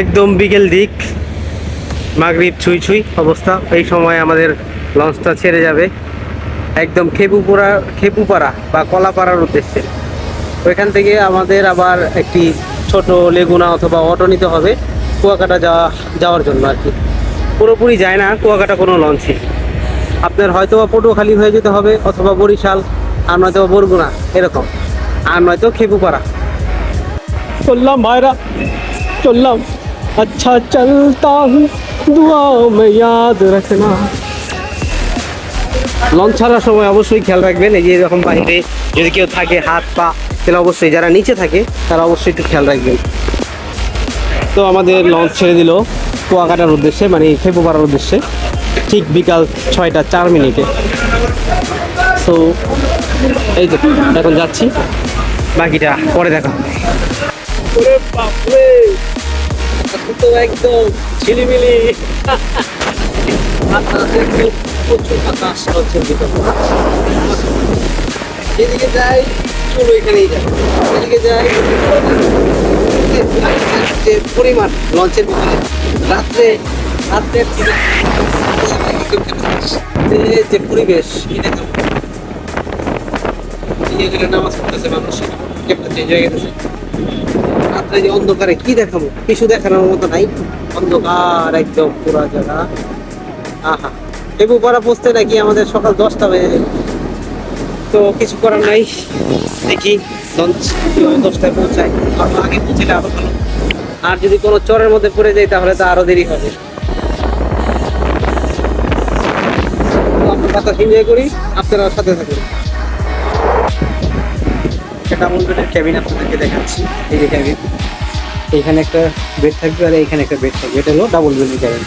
একদম বিকেল দিক। মাগরিব ছুঁই ছুঁই অবস্থা। এই সময় আমাদের লঞ্চটা ছেড়ে যাবে। একদম খেপুপুরা, খেপুপাড়া বা কলাপাড়ার উদ্দেশ্যে। ওইখান থেকে আমাদের আবার একটি ছোট লেগুনা অথবা অটো নিতে হবে কুয়াকাটা যাওয়া, যাওয়ার জন্য আর কি। পুরোপুরি যায় না, কুয়াকাটা কোনো লঞ্চই আপনার হয়তো বা পটুয়াখালী হয়ে যেতে হবে অথবা বরিশাল, আর নয়তো বরগুনা, এরকম। আর নয়তো খেপুপাড়া। চললাম ভাইরা, চললাম। আচ্ছা চলতা হুঁ দুয়া মে ইয়াদ রাখনা লঞ্চ ছাড়ার সময় অবশ্যই খেয়াল রাখবেন, এই যে এরকম বাইরে যদি কেউ থাকে, হাত, পা, তাহলে অবশ্যই যারা নিচে থাকে, তারা অবশ্যই একটু খেয়াল রাখবেন। তো আমাদের লঞ্চ ছেড়ে দিল কুয়াকাটার উদ্দেশ্যে মানে খেপু পাড়ার উদ্দেশ্যে, ঠিক বিকাল ছয়টা চার মিনিটে। সো এই তো এখন যাচ্ছি। বাকিটা পরে দেখা তো একদম ঝিলিমিলি। প্রচুর বাতাস ভিতরে যেদিকে যাই, চলো এখানেই যাই। এদিকে যাই। যে পরিমাণ লঞ্চের ভিতরে রাত্রে রাত্রে যে পরিবেশ দেখো এগুলো নামাজ পড়তেছে মানুষ চেঞ্জ হয়ে গেছে। রাত্রে যে অন্ধকারে কি দেখাবো? কিছু দেখানোর মতো নাই। অন্ধকার একদম পুরা জায়গা। আহা। লেবু পাড়া পৌঁছতে নাকি আমাদের সকাল দশটা বেজে যাবে। তো কিছু করার নাই। দেখি দশটায় পৌঁছায় আরও আগে পৌঁছলে আরও ভালো। আর যদি কোনো চরের মধ্যে পড়ে যাই তাহলে তো আরও দেরি হবে। আমরা বাতাস এনজয় করি আপনারা সাথে থাকুন। একটা মন্দিরের ক্যাবিন আপনাদেরকে দেখাচ্ছি। এই যে ক্যাবিন এইখানে একটা বেড থাকবে আর এইখানে একটা বেড থাকবে। এটা হলো ডাবল বেডের ক্যাবিন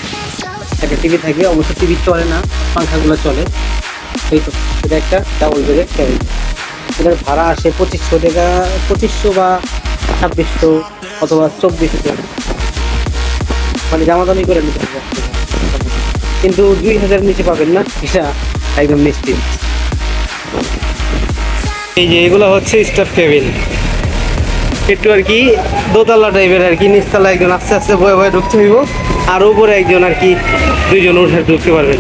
একটা টিভি থাকবে অবশ্য টিভি চলে না, পাংখাগুলো চলে। এই তো, এটা একটা ডাবল বেডের ক্যাবিন এটার ভাড়া আসে পঁচিশশো টাকা, পঁচিশশো বা ছাব্বিশশো অথবা চব্বিশশো। মানে জামাদানি করে নিতে হবে কিন্তু দুই হাজার নিচে পাবেন না, এটা একদম নিশ্চিত এই যে এগুলো হচ্ছে স্টাফ কেবিন। একটু আর কি দোতলা টাইপের আর কি, নিচতলা একজন আস্তে আস্তে বয়ে বয়ে ঢুকতে হইব, আর উপরে একজন আর কি দুইজন উঠে ঢুকতে পারবেন।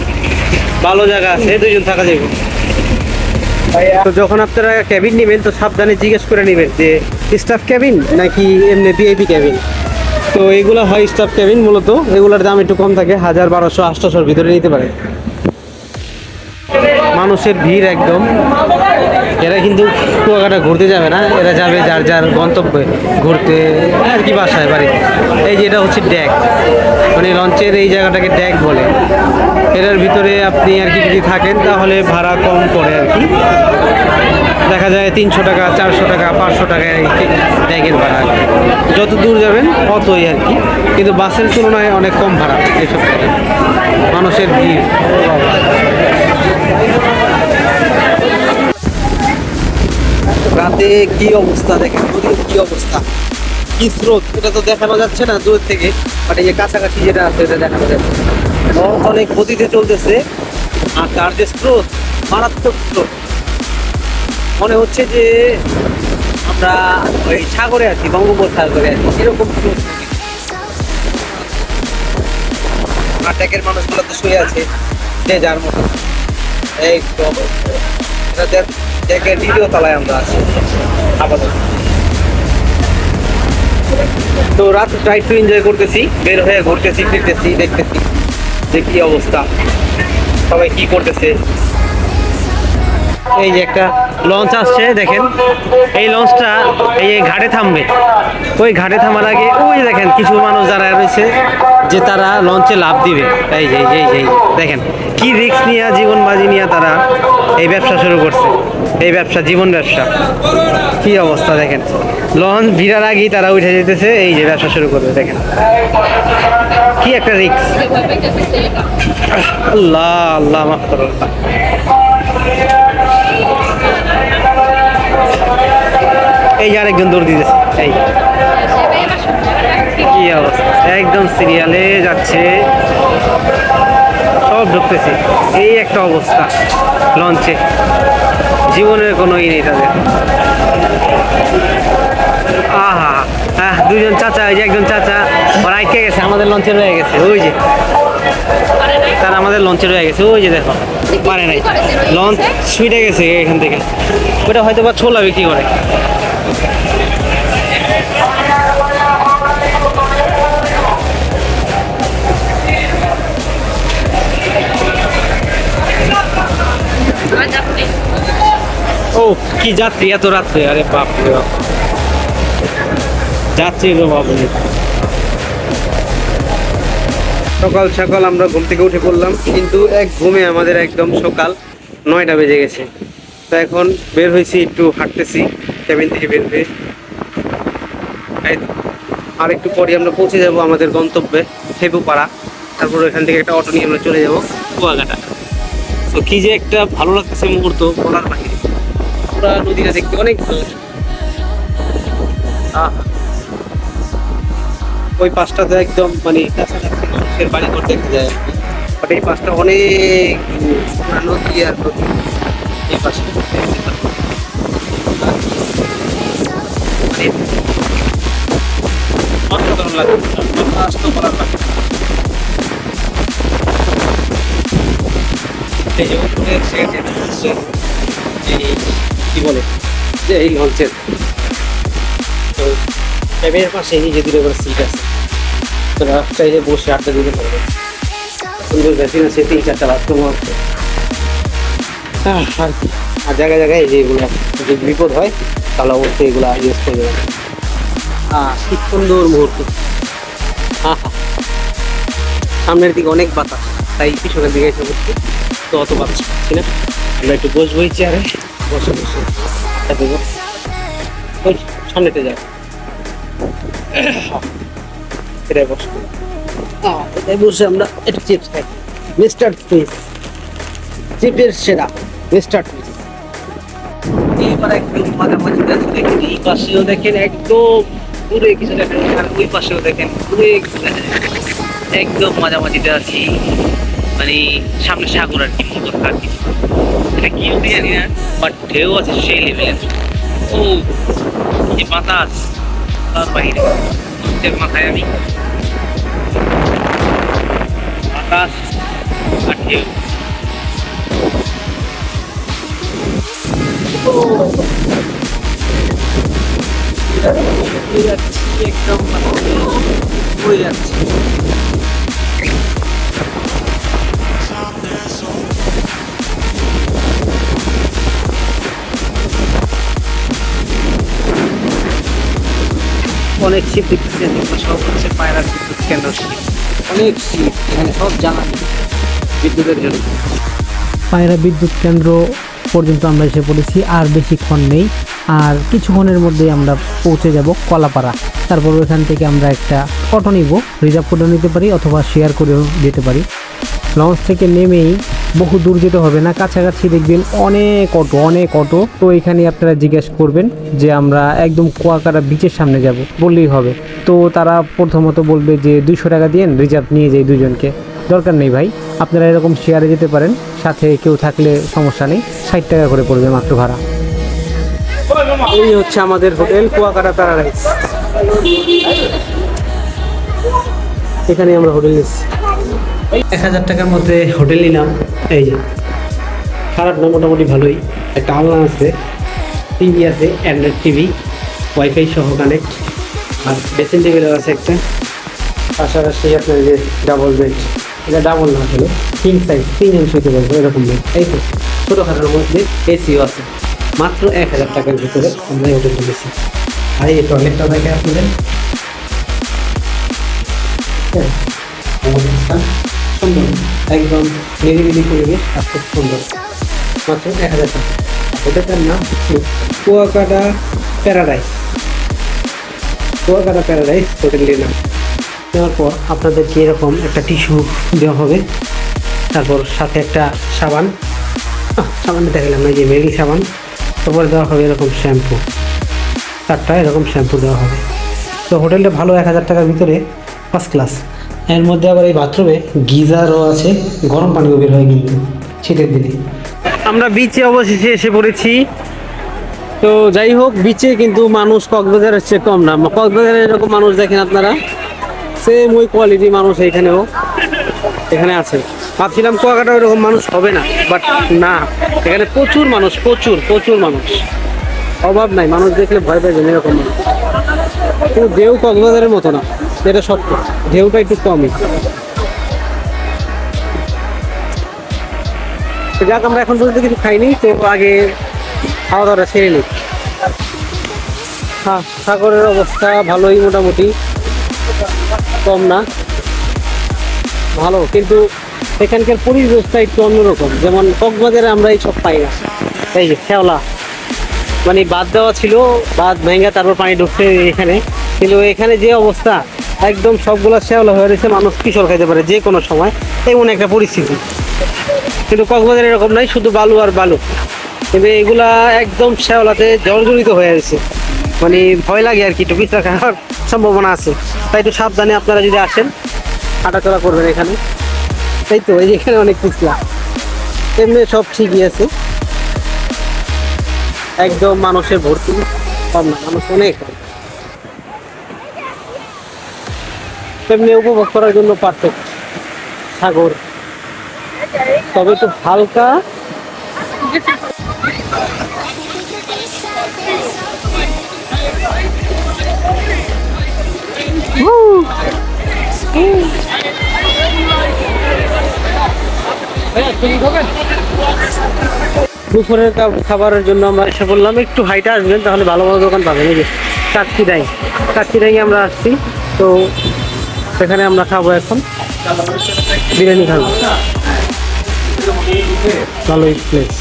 ভালো জায়গা আছে, দুইজন থাকা যাবে তো যখন আপনারা ক্যাবিন নেবেন, তো সাবধানে জিজ্ঞেস করে নেবেন যে স্টাফ ক্যাবিন নাকি এমনি ভিআইপি ক্যাবিন তো এগুলো হয় স্টাফ ক্যাবিন মূলত, এগুলোর দাম একটু কম থাকে, হাজার বারোশো, আটশোশোর ভিতরে নিতে পারে মানুষের ভিড় একদম। এরা কিন্তু কুয়াকাটা ঘুরতে যাবে না, এরা যাবে যার যার গন্তব্যে ঘুরতে আর কি বাসায় বাড়িতে এই যে এটা হচ্ছে ড্যাক। মানে লঞ্চের এই জায়গাটাকে ড্যাক বলে। এটার ভিতরে আপনি আর কি যদি থাকেন, তাহলে ভাড়া কম পড়ে আর কি। দেখা যায় তিনশো টাকা, চারশো টাকা, পাঁচশো টাকা এই ড্যাগের ভাড়া। যত দূর যাবেন অতই আর কি। কিন্তু বাসের তুলনায় অনেক কম ভাড়া জায়গায়। মানুষের ভিড় রাতে কি অবস্থা দেখেন? নদীর কি অবস্থা? কি স্রোত? এটা তো দেখানো যাচ্ছে না দূর থেকে বাট এই যে কাছাকাছি যেটা আছে, এটা দেখানো যাচ্ছে। অনেক গতিতে চলতেছে, আর তার যে স্রোত, মারাত্মক স্রোত। মনে হচ্ছে যে আমরা ওই সাগরে আছি, বঙ্গোপসাগরে আছি, এরকম স্রোত। আর ট্যাকের মানুষগুলো তো শুয়ে আছে, যে যার মতো। এই। এটা ট্যাকের দ্বিতীয় তলায় আমরা আছি। আপাতত। তো রাতটা একটু এনজয় করতেছি বের হয়ে ঘুরতেছি ফিরতেছি দেখতেছি যে কি অবস্থা সবাই কি করতেছে। এই যে একটা লঞ্চ আসছে দেখেন। এই লঞ্চটা এই ঘাটে থামবে। ওই ঘাটে থামার আগে ওই দেখেন কিছু মানুষ যারা রয়েছে যে তারা লঞ্চে লাভ দিবে। এই যে, এই যে, দেখেন। কি রিস্ক নিয়ে জীবন বাজি নিয়ে তারা এই ব্যবসা শুরু করছে? এই ব্যবসা, জীবন ব্যবসা। কি অবস্থা দেখেন? লঞ্চ ভিড়ার আগেই তারা উঠে যেতেছে, এই যে ব্যবসা শুরু করবে, দেখেন। কি একটা রিস্ক আল্লাহ আল্লাহ, মাফ করো এই যে আরেকজন দৌড় দিতেছে, এই। কি অবস্থা? একদম সিরিয়ালে যাচ্ছে। সব ঢুকতেছে। এই একটা অবস্থা লঞ্চে। জীবনের কোনো ই নেই তাদের। আহা হ্যাঁ দুজন চাচা, এই যে একজন চাচা, ওরা আইকে গেছে, আমাদের লঞ্চে রয়ে গেছে। ওই যে, তারা আমাদের লঞ্চে রয়ে গেছে। ওই যে দেখো, পারে নাই। লঞ্চ ছুটে গেছে এখান থেকে। ওটা হয়তো বা ছোলা বিক্রি করে। কি যাত্রী? এত রাত্রে? আরে বাপ রে বাপ। যাত্রী গো বাবু সকাল সকাল আমরা ঘুম থেকে উঠে পড়লাম কিন্তু এক ঘুমে আমাদের একদম সকাল নয়টা বেজে গেছে। তো এখন বের হয়েছি একটু হাঁটতেছি ক্যাবিন থেকে বের হয়ে। আর একটু পরে আমরা পৌঁছে যাব আমাদের গন্তব্যে থেবুপাড়া তারপর এখান থেকে একটা অটো নিয়ে আমরা চলে যাব। কুয়াঘাটা তো কি যে একটা ভালো লাগতেছে মুহূর্ত বলার বাহিরে। পুরা নদীটা দেখতে অনেক ভালো লাগে। ওই পাশটা তো একদম মানে মানুষের বাড়ি ঘর দেখতে যায় বাট এই পাশটা অনেক নদী আর নদী এই পাশে মানে অসাধারণ লাগে বাতাস তো বলার বাহিরে। এই যে উপরে সে যে হচ্ছে এই কি বলে? যে এই লঞ্চের। তো ক্যাবিনের পাশে এই যে করে সিট আছে। তোরা চাইলে বসে আড্ডা দিতে পারবে। সুন্দর ব্যাসিন আছে তিন চারটা বাথরুম আছে। হ্যাঁ, আর জায়গায় জায়গায় যে এগুলো যদি বিপদ হয় তাহলে অবশ্যই এগুলো ইউজ করে হ্যাঁ কি সুন্দর মুহূর্ত। সামনের দিকে অনেক বাতাস তাই পিছনের দিকে এসে বসছি। তো অত বাতাস পাচ্ছি না। আমরা একটু বসবো চেয়ারে বসে বসে। সামনেতে যাও। এটাই বসবো আহ, এটাই বসে আমরা একটু চিপস খাই। মিস্টার টুইস চিপের সেরা। মিস্টার টুইস এবার একদম মাঝামাঝি দেখেন এই পাশেও দেখেন একদম দূরে কিছু দেখেন ওই পাশেও দেখেন দেখেন। একদম মাঝামাঝিতে আছি। মানে সামনে সাগর আর কি, মতো আর কি। এটা কি জানি না বাট ঢেউ আছে সেই লেভেলের ও, যে বাতাস, তার বাইরে। মাথায় আমি। বাতাস আর ঢেউ। একদম উড়ে যাচ্ছি। অনেক দেখতেছি সব হচ্ছে পায়রা বিদ্যুৎ কেন্দ্র। অনেক এখানে সব জ্বালানি, বিদ্যুতের জন্য। পায়রা বিদ্যুৎ কেন্দ্র পর্যন্ত আমরা এসে পড়েছি, আর বেশিক্ষণ নেই। আর কিছুক্ষণের মধ্যেই আমরা পৌঁছে যাব কলাপাড়া। তারপর ওখান থেকে আমরা একটা অটো নিব রিজার্ভ করে নিতে পারি অথবা শেয়ার করেও যেতে পারি। লঞ্চ থেকে নেমেই বহু দূর যেতে হবে না, কাছাকাছি দেখবেন অনেক অটো অনেক অটো তো এখানে আপনারা জিজ্ঞেস করবেন যে আমরা একদম কুয়াকাটা বিচের সামনে যাব, বললেই হবে। তো তারা প্রথমত বলবে যে দুইশো টাকা দিয়ে রিজার্ভ নিয়ে যাই দুজনকে দরকার নেই ভাই, আপনারা এরকম শেয়ারে যেতে পারেন, সাথে কেউ থাকলে সমস্যা নেই, ষাট টাকা করে পড়বে মাত্র ভাড়া। এই হচ্ছে আমাদের হোটেল, কুয়াকাটা প্যারাডাইস এখানে আমরা হোটেল নিচ্ছি। এক হাজার টাকার মধ্যে হোটেল নিলাম। এই যে খারাপ না মোটামুটি ভালোই। একটা আলনা আছে টিভি আছে অ্যান্ড্রয়েড টিভি ওয়াইফাই সহ কানেক্ট আর ড্রেসিং টেবিল আছে একটা। পাশাপাশি আপনার যে ডাবল বেড এটা ডাবল না আসলে কিং সাইজ তিন তিনজন শুতে পারব এরকম বেড এই তো ছোটোখাটোর মধ্যে এসিও আছে। মাত্র এক হাজার টাকার ভিতরে আমরা হোটেলটা বেশি আর এই টয়লেটটা দেখে আপনাদের। হ্যাঁ, সুন্দর। একদম নিরিবিলি পরিবেশ আর খুব সুন্দর। মাত্র এক হাজার টাকা। হোটেলটার নাম হচ্ছে কুয়াকাটা প্যারাডাইস। কুয়াকাটা প্যারাডাইস হোটেলটির নাম। নেওয়ার পর আপনাদেরকে এরকম একটা টিস্যু দেওয়া হবে। তারপর সাথে একটা সাবান। আহ, সাবান দেখালাম না যে মেরিল সাবান। তারপর দেওয়া হবে এরকম শ্যাম্পু। চারটা এরকম শ্যাম্পু দেওয়া হবে। তো হোটেলটা ভালো এক হাজার টাকার ভিতরে ফার্স্ট ক্লাস এর মধ্যে আবার এই বাথরুমে গিজারও আছে, গরম পানিও বের হয় কিন্তু শীতের দিনে। আমরা বিচে অবশেষে এসে পড়েছি। তো যাই হোক বিচে কিন্তু মানুষ কক্সবাজারের চেয়ে কম না। কক্সবাজারে এরকম মানুষ দেখেন আপনারা? সেম ওই কোয়ালিটি মানুষ এখানেও এখানে আছে। ভাবছিলাম কুয়াকাটা ওইরকম মানুষ হবে না বাট না। এখানে প্রচুর মানুষ, প্রচুর প্রচুর মানুষ। অভাব নাই, মানুষ দেখলে ভয় যাবে এরকম মানুষ। ঢেউ কক্সবাজারের মতো না। এটা সত্য ঢেউটা একটু কমই। যাক, আমরা এখন পর্যন্ত কিছু খাইনি, তো আগে খাওয়া দাওয়াটা সেরে নিই। হ্যাঁ সাগরের অবস্থা ভালোই মোটামুটি, কম না। ভালো, কিন্তু এখানকার পরিবেশটা একটু অন্যরকম, যেমন কক্সবাজারে আমরা এই সব পাই না। এই যে খেওলা মানে বাদ দেওয়া ছিল, বাদ ভেঙে তারপর পানি ঢুকছে এখানে, কিন্তু এখানে যে অবস্থা একদম সবগুলো শ্যাওলা হয়ে রয়েছে, মানুষ কিশোর খাইতে পারে যে কোনো সময়। এমন একটা পরিস্থিতি। কিন্তু কক্সবাজারে এরকম নাই, শুধু বালু আর বালু। কিন্তু এগুলা একদম শ্যাওলাতে জর্জরিত হয়ে আছে মানে ভয় লাগে আর কি, একটু পিছলা খাওয়ার সম্ভাবনা আছে। তাই একটু সাবধানে আপনারা যদি আসেন, হাঁটাচলা করবেন এখানে। তাই তো এখানে অনেক পিছলা। এমনি সব ঠিকই আছে। একদম মানুষের ভর্তি। কম না, মানুষ অনেক। এমনি উপভোগ করার জন্য পারফেক্ট সাগর। তবে একটু হালকা। দুপুরের খাবারের জন্য আমরা এসে বললাম, একটু হাইটে আসবেন, তাহলে ভালো ভালো দোকান পাবেন। এই যে কাচ্চিরাই কাচ্চিরাই আমরা আসছি। তো সেখানে আমরা খাব এখন বিরিয়ানি খাব। ভালোই প্লেস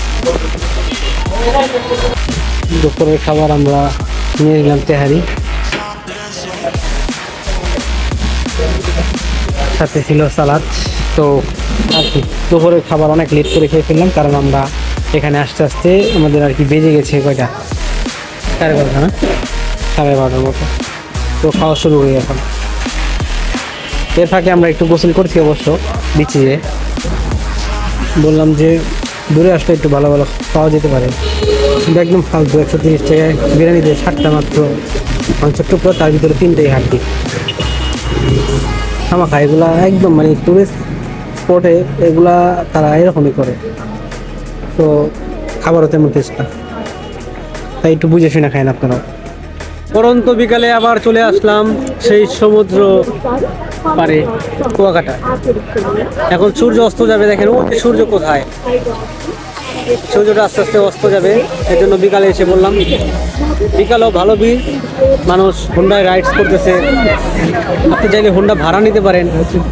দুপুরের খাবার আমরা নিয়ে নিলাম তেহারি। সাথে ছিল সালাদ। তো আর কি, দুপুরের খাবার অনেক লেট করে খেয়ে ফেললাম, কারণ আমরা এখানে আস্তে আসতে আমাদের আর কি বেজে গেছে কয়টা? সাড়ে বারোটা না? সাড়ে বারোটার মতো। তো খাওয়া শুরু হয়ে এখন। এর ফাঁকে আমরা একটু গোসল করছি অবশ্য, বিচে বললাম যে দূরে আসলে একটু ভালো ভালো পাওয়া যেতে পারে। কিন্তু একদম ফালতু, একশো তিরিশ টাকায় বিরিয়ানি দিয়ে ষাটটা মাত্র মাংসের টুকরো, তার ভিতরে তিনটেই হাড্ডি। খামাখা এগুলা একদম মানে টুরিস্ট স্পটে এগুলা তারা এরকমই করে। তো খাবারও তেমন টেস্ট না। তাই একটু বুঝে শুনে খায় না আপনারা পরন্ত বিকালে আবার চলে আসলাম সেই সমুদ্র পারে কুয়াকাটা। এখন সূর্য অস্ত যাবে, দেখেন, ও, সূর্য কোথায়? সূর্যটা আস্তে আস্তে অস্ত যাবে এই জন্য বিকালে এসে বললাম, বিকালেও ভালো বি মানুষ হোন্ডায় রাইডস করতেছে। আপনি চাইলে হোন্ডা ভাড়া নিতে পারেন,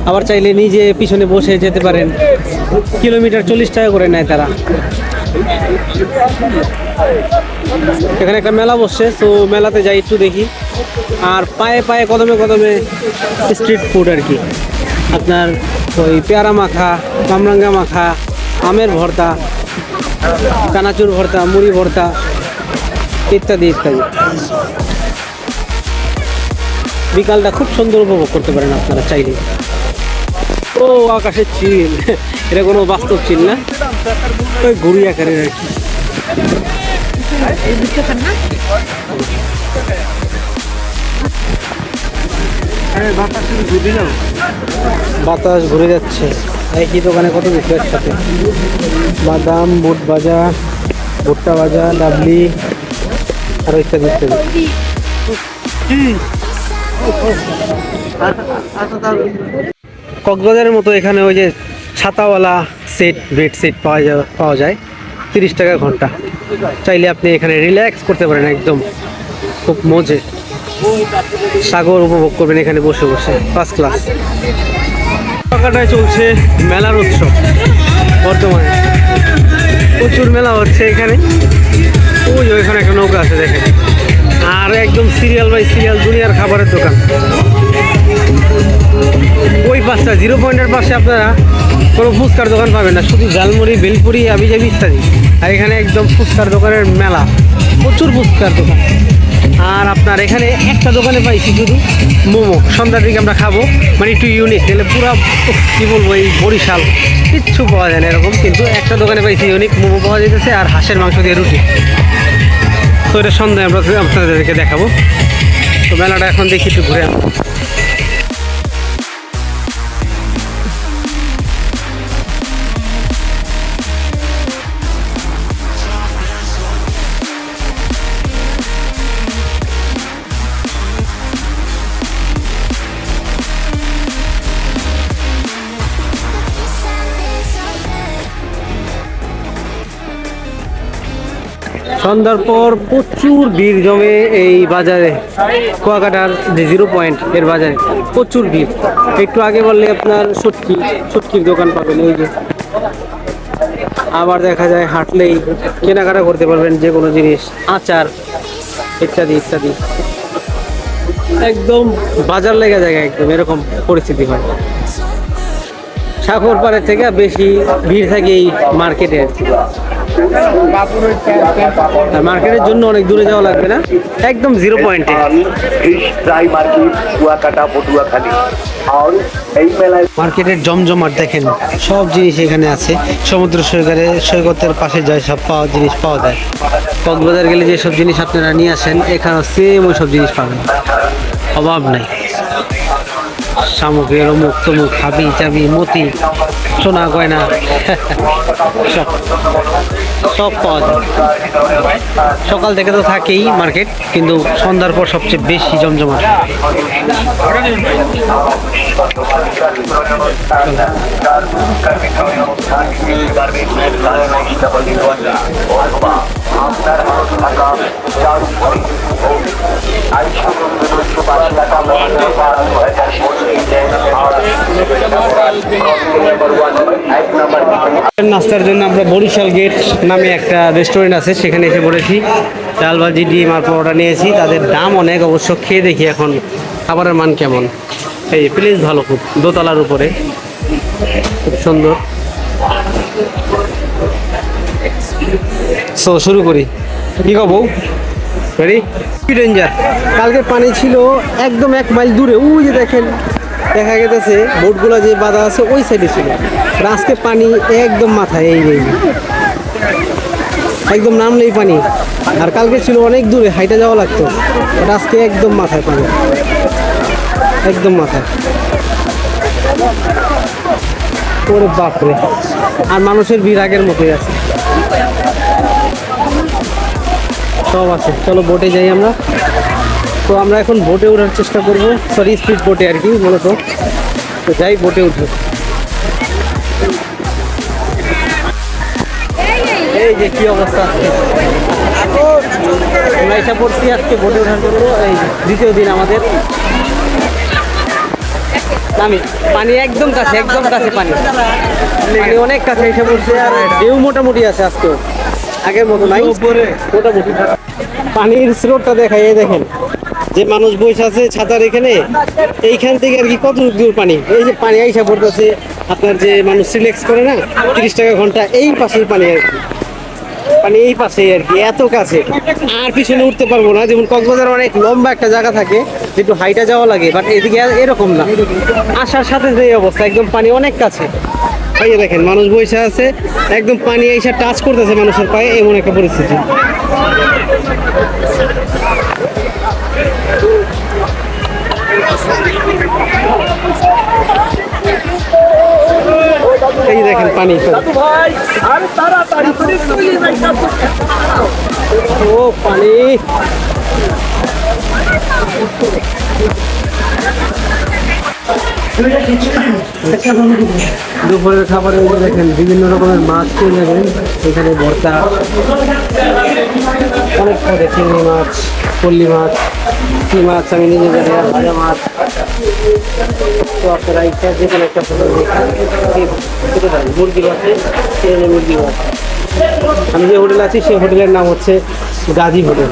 আবার চাইলে নিজে পিছনে বসে যেতে পারেন। কিলোমিটার চল্লিশ টাকা করে নেয় তারা। এখানে একটা মেলা বসছে, তো মেলাতে যাই একটু দেখি। আর পায়ে পায়ে কদমে কদমে স্ট্রিট ফুড আর কি। আপনার ওই পেয়ারা মাখা, কামরাঙ্গা মাখা, আমের ভর্তা, কানাচুর ভর্তা, মুড়ি ভর্তা, ইত্যাদি ইত্যাদি। বিকালটা খুব সুন্দর উপভোগ করতে পারেন আপনারা চাইলে। ও আকাশের চিল। এটা কোনো বাস্তব চিল না। ওই ঘুরি আকারের আর কি। বাতাস ঘুরে যাচ্ছে। একই দোকানে কত কিছু একসাথে। বাদাম বুট ভাজা ভুট্টা ভাজা ডাবলি আর ইত্যাদি ইত্যাদি। কক্সবাজারের মতো এখানে ওই যে ছাতাওয়ালা সেট বেড সেট পাওয়া যায় পাওয়া যায়। তিরিশ টাকা ঘণ্টা। চাইলে আপনি এখানে রিল্যাক্স করতে পারেন একদম। খুব মজে। সাগর উপভোগ করবেন এখানে বসে বসে। ফার্স্ট ক্লাস চলছে মেলার উৎসব বর্তমানে। প্রচুর মেলা হচ্ছে এখানে। ওই ওইখানে একটা নৌকা আছে দেখেন। আর একদম সিরিয়াল বাই সিরিয়াল দুনিয়ার খাবারের দোকান। ওই পাশটা জিরো পয়েন্টের পাশে আপনারা কোনো ফুচকার দোকান পাবেন না, শুধু ঝালমুড়ি, বেলপুরি, আবিজাবি ইত্যাদি। আর এখানে একদম ফুচকার দোকানের মেলা, প্রচুর ফুচকার দোকান। আর আপনার এখানে একটা দোকানে পাইছি শুধু মোমো, সন্ধ্যার দিকে আমরা খাব। মানে একটু ইউনিক এলে পুরো কী বলব, এই বরিশাল, কিচ্ছু পাওয়া যায় না এরকম, কিন্তু একটা দোকানে পাইছি ইউনিক মোমো পাওয়া যেতেছে আর হাঁসের মাংস দিয়ে রুটি। তো এটা সন্ধ্যায় আমরা আপনাদেরকে দেখাবো। তো মেলাটা এখন দেখি একটু ঘুরে সন্ধ্যার পর প্রচুর ভিড় জমে এই বাজারে। কুয়াকাটার যে জিরো পয়েন্ট এর বাজারে প্রচুর ভিড়। একটু আগে বললে আপনার সটকি, সটকির দোকান পাবেন ওই যে। আবার দেখা যায় হাঁটলেই কেনাকাটা করতে পারবেন যে কোনো জিনিস, আচার ইত্যাদি ইত্যাদি। একদম বাজার লেগে জায়গা একদম, এরকম পরিস্থিতি হয়। সাগর পাড়ের থেকে বেশি ভিড় থাকে এই মার্কেটে। মার্কেটের জন্য অনেক দূরে যাওয়া লাগবে না? একদম জিরো পয়েন্টে মার্কেটের জমজমাট দেখেন, সব জিনিস এখানে আছে। সমুদ্র সৈকতে, সৈকতের পাশে যায়, সব পাওয়া জিনিস পাওয়া যায়। কক্সবাজার গেলে যেসব জিনিস আপনারা নিয়ে আসেন, এখানেও সেম ওই সব জিনিস পাবেন। অভাব নাই। শামুকের অমুক তমুক হাবি চাবি মতি, সোনা গয়না। সব সব পাওয়া যায় সকাল থেকে তো থাকেই মার্কেট, কিন্তু সন্ধ্যার পর সবচেয়ে বেশি জমজমাট। নাস্তার জন্য আমরা বরিশাল গেট নামে একটা রেস্টুরেন্ট আছে, সেখানে এসে পড়েছি ডাল ভাজি, ডিম আর পরোটা নিয়েছি, তাদের দাম অনেক, অবশ্য খেয়ে দেখি এখন খাবারের মান কেমন। এই প্লেস ভালো খুব, দোতলার উপরে, খুব সুন্দর। সো শুরু করি। কি কব রেডি ডেঞ্জার কালকে পানি ছিল একদম এক মাইল দূরে। ওই যে দেখেন, দেখা গেছে বোটগুলো যে বাঁধা আছে, ওই সাইডে ছিল। আজকে পানি একদম মাথায়, এই এই একদম নামলেই পানি। আর কালকে ছিল অনেক দূরে, হাইটে যাওয়া লাগতো। আর আজকে একদম মাথায় পানি। একদম মাথায়। ওরে বাপরে। আর মানুষের ভিড় আগের মতোই আছে। সব আছে। চলো বোটে যাই আমরা। তো আমরা এখন বোটে ওঠার চেষ্টা করব। সরি স্পিড বোটে আর কি মূলত তো যাই বোটে উঠবো এই যে কি অবস্থা আমরা এসে পড়ছি আজকে বোটে ওঠার জন্য। এই দ্বিতীয় দিন আমাদের। নামি, পানি একদম কাছে একদম কাছে পানি। পানি অনেক কাছে এসে পড়ছে। আর ঢেউ মোটামুটি আছে আজকেও। আগের মতো নাই। মোটামুটি। পানির স্রোতটা দেখাই এই দেখেন। যে মানুষ বসে আছে ছাতার এখানে এইখান থেকে আর কি কত দূর পানি? এই যে পানি আইসা পড়তেছে আপনার যে মানুষ সিলেক্স করে না তিরিশ টাকা ঘণ্টা এই পাশেই পানি আর কি। মানে এই পাশে আর কি এত কাছে। আর পিছনে উঠতে পারব না। যেমন কক্সবাজার অনেক লম্বা একটা জায়গা থাকে একটু হাইটা যাওয়া লাগে বাট এদিকে এরকম না। আসার সাথে যে অবস্থা একদম পানি অনেক কাছে। এই দেখেন মানুষ বসে আছে একদম পানি এসে টাচ করতেছে মানুষের পায়ে এমন একটা পরিস্থিতি। এই দেখেন পানি। ও পানি। দুপুরের খাবারে দেখেন বিভিন্ন রকমের মাছ পেয়ে যাবেন। এখানে ভর্তা, অনেক পদে চিংড়ি মাছ, পল্লি মাছ, কি মাছ আমি নিজে জানি ভাজা মাছ। তো আপনারা ইচ্ছা যে কোনো একটা ফটো মুরগি মুরগি মাছ। আমি যে হোটেল আছি, সেই হোটেলের নাম হচ্ছে গাজী হোটেল।